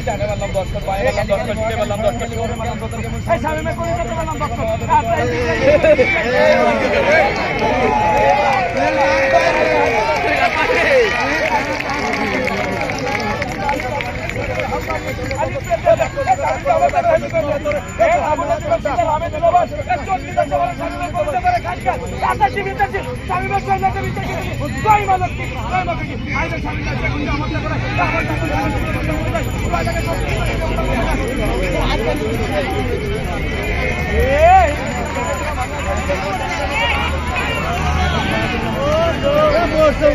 জানে বললাম দশ কর পায়ে বললাম দশ কর ছুটে বললাম দশ কর শিওরে বললাম দশ কর এই সামনে মে করে যেতে বললাম দশ কর আমি É, moça,